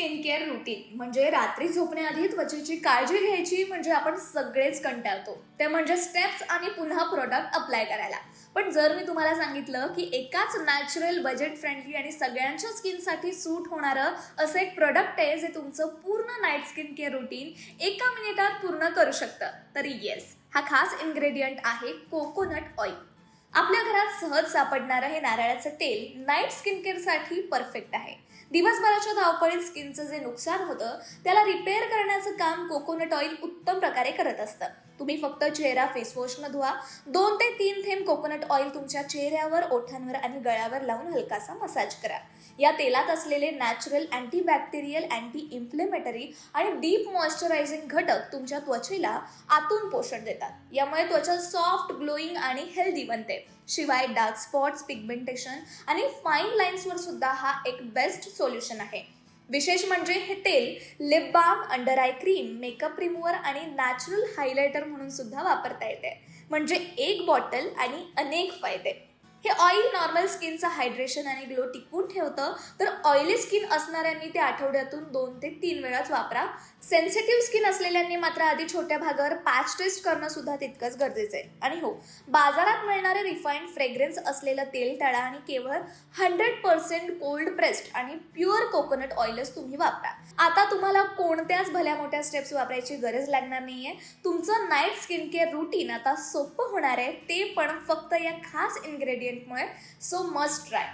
Skin care routine म्हणजे रात्री झोपण्याआधी त्वचेची काळजी घ्यायची म्हणजे आपण सगळेच कंटाळतो. ते म्हणजे स्टेप्स आणि पुन्हा प्रोडक्ट अप्लाय करायला. पण जर मी तुम्हाला सांगितलं की एकाच नॅचरल बजेट फ्रेंडली आणि सगळ्यांच्या स्किनसाठी सूट होणारं असं एक प्रोडक्ट आहे जे तुमचं पूर्ण नाईट स्किन केअर रुटीन एका मिनिटात पूर्ण करू शकतं तर येस हा खास इन्ग्रेडियंट आहे कोकोनट ऑइल सहज सापडणारं हे नारळाचं तेल. नाईट स्किन केअरसाठी परफेक्ट आहे. दिवसभराच्या धावपळीत स्किनचं जे नुकसान होतं त्याला रिपेअर करण्याचं काम कोकोनट ऑइल उत्तम प्रकारे करत असतं. तुम्ही फक्त चेहरा फेसवॉशनं धुवा दोन ते तीन थेंब कोकोनट ऑइल तुमच्या चेहऱ्यावर ओठांवर आणि गळ्यावर लावून हलकासा मसाज करा. या तेलात असलेले नॅचरल अँटीबॅक्टेरियल अँटी इन्फ्लेमेटरी आणि डीप मॉइश्चरायझिंग घटक तुमच्या त्वचेला आतून पोषण देतात. यामुळे त्वचा सॉफ्ट ग्लोईंग आणि हेल्दी बनते. शिवाय डार्क स्पॉट्स पिगमेंटेशन आणि फाईन लाईन्सवर सुद्धा हा एक बेस्ट सोल्युशन आहे. विशेष म्हणजे हे तेल lip balm under eye cream makeup remover आणि नॅचरल हायलायटर म्हणून सुद्धा वापरता येते. म्हणजे एक बॉटल आणि अनेक फायदे. हे ऑइल नॉर्मल स्किनचं हायड्रेशन आणि ग्लो टिकवून ठेवतं. तर ऑइली स्किन असणाऱ्यांनी ते आठवड्यातून दोन ते तीन वेळाच वापरा. सेन्सिटिव्ह स्किन असलेल्यांनी मात्र आधी छोट्या भागावर पॅच टेस्ट करणं सुद्धा तितकंच गरजेचं आहे. आणि हो बाजारात मिळणारे रिफाईंड फ्रेग्रन्स असलेलं तेल टाळा आणि केवळ हंड्रेड पर्सेंट कोल्ड प्रेस्ड आणि प्युअर कोकोनट ऑइलच तुम्ही वापरा. आता तुम्हाला कोणत्याच भल्या मोठ्या स्टेप्स वापरायची गरज लागणार नाही आहे तुमचं नाईट स्किन केअर रुटीन आता सोपं होणार आहे. ते पण फक्त या खास इन्ग्रेडियंटमुळे सो मस्ट ट्राय